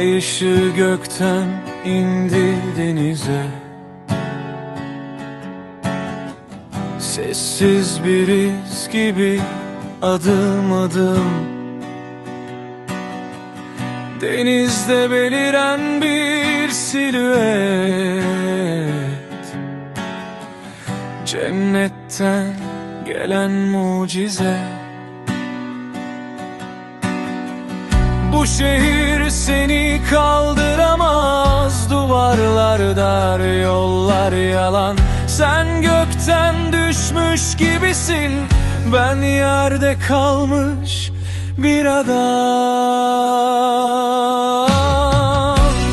Ay ışığı gökten indi denize. Sessiz bir iz gibi adım adım. Denizde beliren bir silüet. Cennetten gelen mucize Bu şehir seni kaldıramaz. Duvarlar dar, yollar yalan. Sen gökten düşmüş gibisin. Ben yerde kalmış bir adam.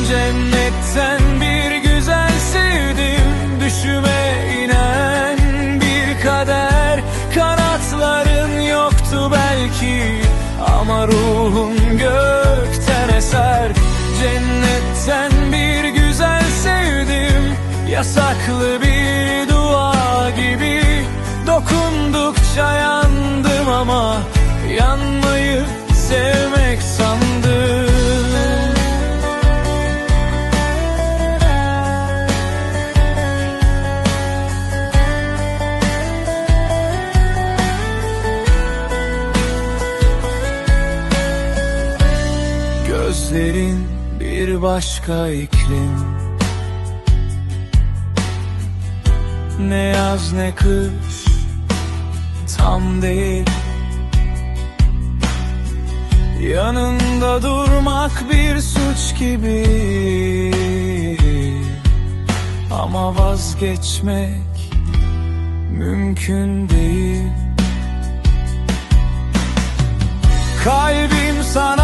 Cennetten bir güzel sevdim. Düşüme inen bir kader. Kanatların yoktu belki Ama ruhun gökten eser. Cennetten bir güzel sevdim. Yasaklı bir dua gibi Dokundukça yandım ama Yanmayı Gözlerin bir başka iklim. Ne yaz ne kış Tam değil. Yanında durmak bir suç gibi. Ama vazgeçmek mümkün değil. Kalbim sana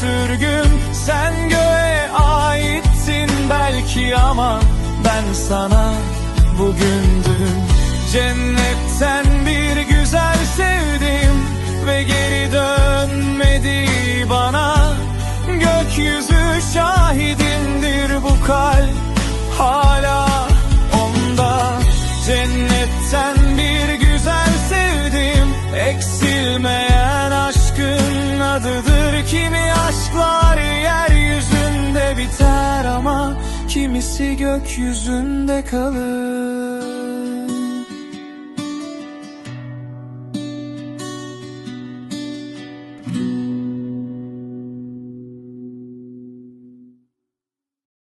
sürgün. Sen göğe aittin belki ama Ben sana bugündüm. Cennetten bir güzel sevdim Ve geri dönmedi bana. Gökyüzü şahidimdir bu kalp Hala onda. Cennetten bir güzel sevdim Eksilmeyen aşkın adıdır Kimi aşklar yeryüzünde biter ama Kimisi gökyüzünde kalır